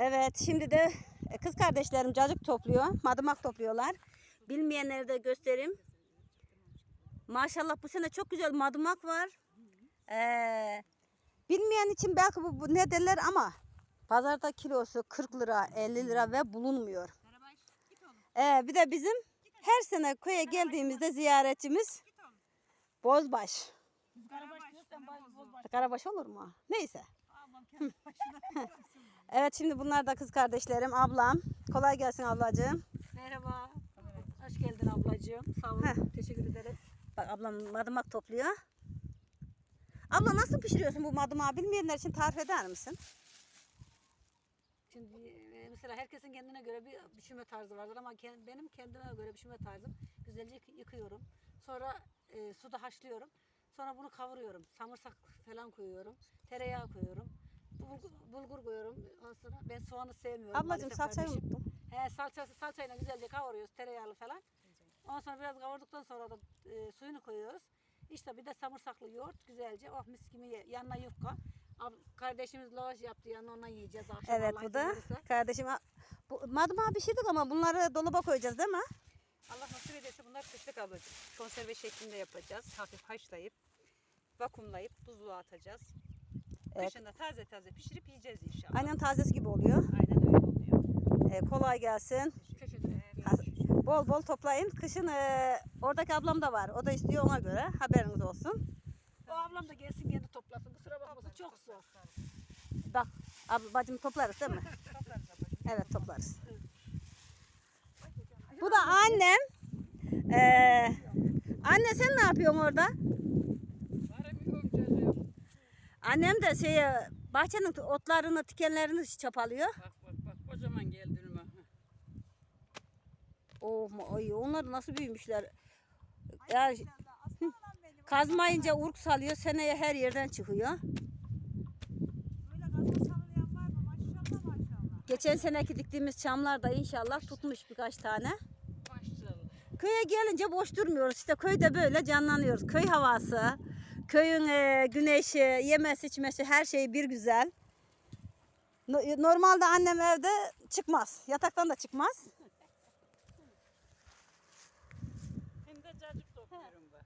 Evet şimdi de e, kız kardeşlerim cacık topluyor. Madımak topluyorlar. Bilmeyenlere de göstereyim. Maşallah bu sene çok güzel madımak var. Ee, bilmeyen için belki bu, bu ne derler ama pazarda kilosu 40 lira 50 lira ve bulunmuyor. Ee, bir de bizim her sene köye geldiğimizde ziyaretçimiz Bozbaş. Karabaş. Karabaş olur mu? Neyse. Evet şimdi bunlar da kız kardeşlerim, ablam. Kolay gelsin ablacığım. Merhaba. Hoş geldin ablacığım. Sağ olun. Heh. Teşekkür ederiz. Bak ablam madımak topluyor. Abla nasıl pişiriyorsun bu madımağı bilmeyenler için tarif eder misin? Şimdi e, mesela herkesin kendine göre bir pişirme tarzı vardır ama ken- benim kendime göre pişirme tarzım güzelce yık- yıkıyorum. Sonra e, suda haşlıyorum. Sonra bunu kavuruyorum. Samırsak falan koyuyorum. Tereyağı koyuyorum. Bulgur, bulgur koyuyorum. Sonra ben soğanı sevmiyorum. Ablacığım maalesef salçayı kardeşim. unuttum. He salçası salçayla güzelce kavuruyoruz tereyağlı falan. Ondan sonra biraz kavurduktan sonra da e, suyunu koyuyoruz. İşte bir de samırsaklı yoğurt güzelce oh mis gibi ye. yanına yufka. Ab- kardeşimiz lavaş yaptı yanına ondan yiyeceğiz akşam Evet Allah bu izin da verirse. kardeşim. Bu madımağı pişirdik ama bunları dolaba koyacağız değil mi? Allah nasip ederse bunlar kışlık ablacığım. Konserve şeklinde yapacağız. Hafif haşlayıp, vakumlayıp buzluğa atacağız. Evet. Kışın da taze taze pişirip yiyeceğiz inşallah. Aynen tazesi gibi oluyor. Aynen öyle oluyor. Ee, kolay gelsin. Ha, Bol bol toplayın. Kışın e, oradaki ablam da var. O da istiyor ona göre. Haberiniz olsun. O ablam da gelsin kendi toplasın. Kusura bakmasın çok zor. Bak abla, bacım toplarız değil mi? Toplarız ablacığım. Evet toplarız. Bu da annem. Ee, anne sen ne yapıyorsun orada? Annem de şey bahçenin otlarını, tikenlerini çapalıyor. Bak bak bak kocaman geldi önüme. Oh, ay, onlar nasıl büyümüşler. Ya, hı, kazmayınca urk salıyor, seneye her yerden çıkıyor. Geçen seneki diktiğimiz çamlar da inşallah tutmuş birkaç tane. Köye gelince boş durmuyoruz. İşte köyde böyle canlanıyoruz. Köy havası, köyün e, güneşi, yemesi, içmesi her şey bir güzel. No- Normalde annem evde çıkmaz. Yataktan da çıkmaz. Hem de cacık topluyorum ben.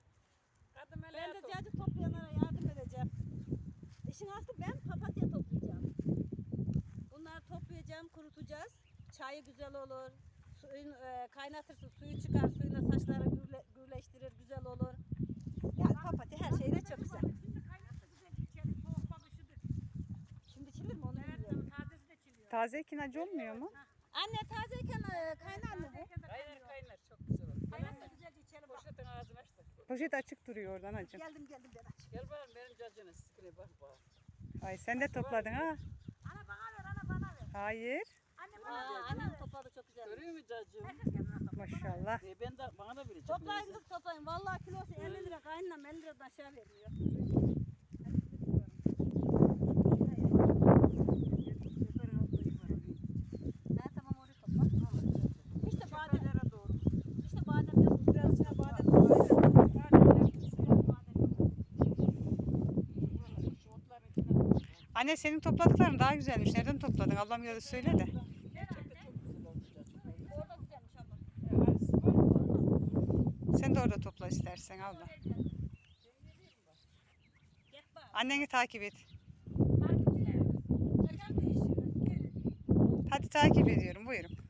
Kadın Ben de cacık toplayanlara yardım edeceğim. İşin aslı ben papatya toplayacağım. Bunları toplayacağım, kurutacağız. Çayı güzel olur. Suyun e, kaynatırsın, suyu çıkar, suyuna saçları gürle, gürleştirir, güzel olur. Yani papatya her şeyde çok güzel. Şimdi kaynatsa güzel içelim. Soğuk bak üşüdük. Şimdi çilir mi onu Evet bilmiyorum. tazesi de çiliyor. Tazeyken acı olmuyor mu? Anne tazeyken e, kaynar mı bu? Kaynar kaynar çok güzel olur. Kaynatsa güzelce içelim. Poşetin ağzını aç da. Poşet açık duruyor oradan acım. Geldim geldim ben aç. Gel bakalım benim cacığına sıkıntı bak bak. Ay sen de topladın ha? Ana bana ver ana bana ver. Hayır. Anne bana Aa, ver. annem topladı çok güzel. Görüyor musun cacığımı? Herkes kendine topla. Maşallah. E ben de bana da verecek. Toplayın kız toplayın. Vallahi kilosu 50 lira kaynanam 50 liradan aşağı vermiyor. Anne senin topladıkların daha güzelmiş. Nereden topladın? Ablam ya da söyle de. Sen de orada topla istersen abla. Anneni takip et. Hadi takip ediyorum. Buyurun.